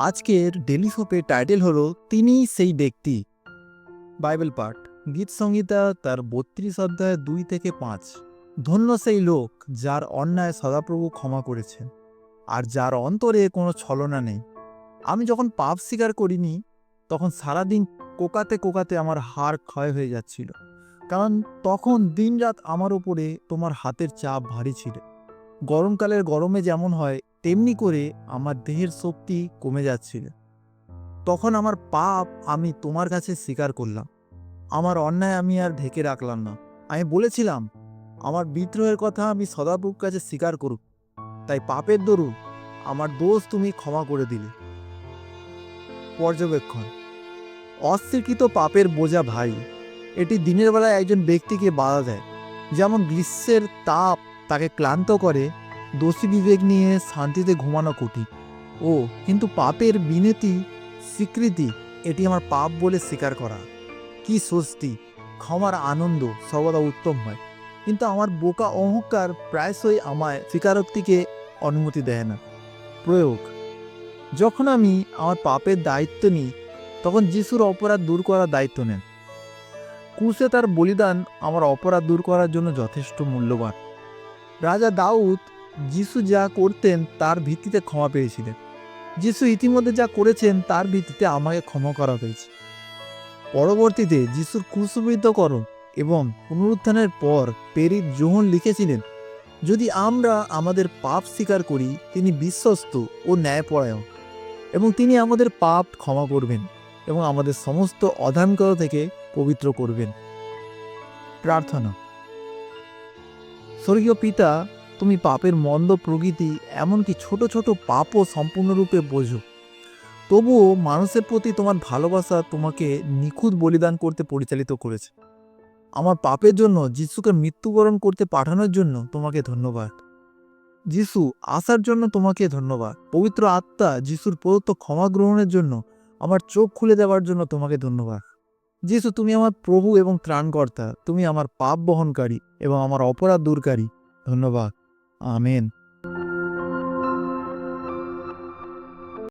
আজকের daily title হলো তিনিই সেই ব্যক্তি। বাইবেল পাঠ, গীত সংহিতা তার বত্রিশ অধ্যায় দুই থেকে পাঁচ। ধন্য সেই লোক যার অন্যায় সদাপ্রভু ক্ষমা করেছেন, আর যার অন্তরে কোনো ছলনা নেই। আমি যখন পাপ স্বীকার করিনি, তখন সারাদিন কোকাতে কোকাতে আমার হাড় ক্ষয় হয়ে যাচ্ছিল, কারণ তখন দিনরাত আমার উপরে তোমার হাতের চাপ ভারী ছিল। গরমকালের গরমে যেমন হয় তেমনি করে আমার দেহের শক্তি কমে যাচ্ছিল। তখন আমার পাপ আমি তোমার কাছে স্বীকার করলাম। আমার অন্যায় আমি আর ঢেকে রাখলাম না। আমি বলেছিলাম, আমার বিদ্রোহের কথা আমি সদাপ্রভুর কাছে স্বীকার করুক। তাই পাপের দরুন আমার দোষ তুমি ক্ষমা করে দিলে। পর্যবেক্ষণ। অস্বীকৃত পাপের বোঝা ভারী। এটি দিনের বেলায় একজন ব্যক্তিকে বাধা দেয়। যেমন গ্রীষ্মের তাপ তাকে ক্লান্ত করে দোষী বিবেক নিয়ে শান্তিতে ঘুমানো কঠিন। ও, কিন্তু পাপের বিনতি স্বীকৃতি, এটি আমার পাপ বলে স্বীকার করা। কি স্বস্তি, ক্ষমার আনন্দ সর্বদা উত্তম হয় কিন্তু আমার বোকা অহংকার প্রায়শই আমায় স্বীকারোক্তিকে অনুমতি দেয় না। প্রয়োগ, যখন আমি আমার পাপের দায়িত্ব নিই, তখন যিশুর অপরাধ দূর করার দায়িত্ব নেন। কুশে তার বলিদান আমার অপরাধ দূর করার জন্য যথেষ্ট মূল্যবান। রাজা দাউদ যিশু যা করতেন তার ভিত্তিতে ক্ষমা পেয়েছিলেন। যিশু ইতিমধ্যে যা করেছেন তার ভিত্তিতে আমাকে ক্ষমা করা হয়েছে। পরবর্তীতে যিশুর ক্রুশবিদ্ধকরণ এবং পুনরুত্থানের পর পেরিত জোহন লিখেছিলেন, যদি আমরা আমাদের পাপ স্বীকার করি, তিনি বিশ্বস্ত ও ন্যায়পরায়ণ এবং তিনি আমাদের পাপ ক্ষমা করবেন এবং আমাদের সমস্ত অধানকতা থেকে পবিত্র করবেন। প্রার্থনা। স্বর্গীয় পিতা তুমি পাপের মন্দ প্রকৃতি, এমনকি ছোট ছোট পাপও সম্পূর্ণরূপে বোঝো। তবুও মানুষের প্রতি তোমার ভালোবাসা তোমাকে নিখুঁত বলিদান করতে পরিচালিত করেছে। আমার পাপের জন্য যিশুকে মৃত্যুবরণ করতে পাঠানোর জন্য তোমাকে ধন্যবাদ। যিশু আসার জন্য তোমাকে ধন্যবাদ। পবিত্র আত্মা যিশুর প্রদত্ত ক্ষমা গ্রহণের জন্য আমার চোখ খুলে দেওয়ার জন্য তোমাকে ধন্যবাদ। যিশু, তুমি আমার প্রভু এবং ত্রাণকর্তা। তুমি আমার পাপ বহনকারী এবং আমার অপরাধ দূরকারী। ধন্যবাদ। Amen.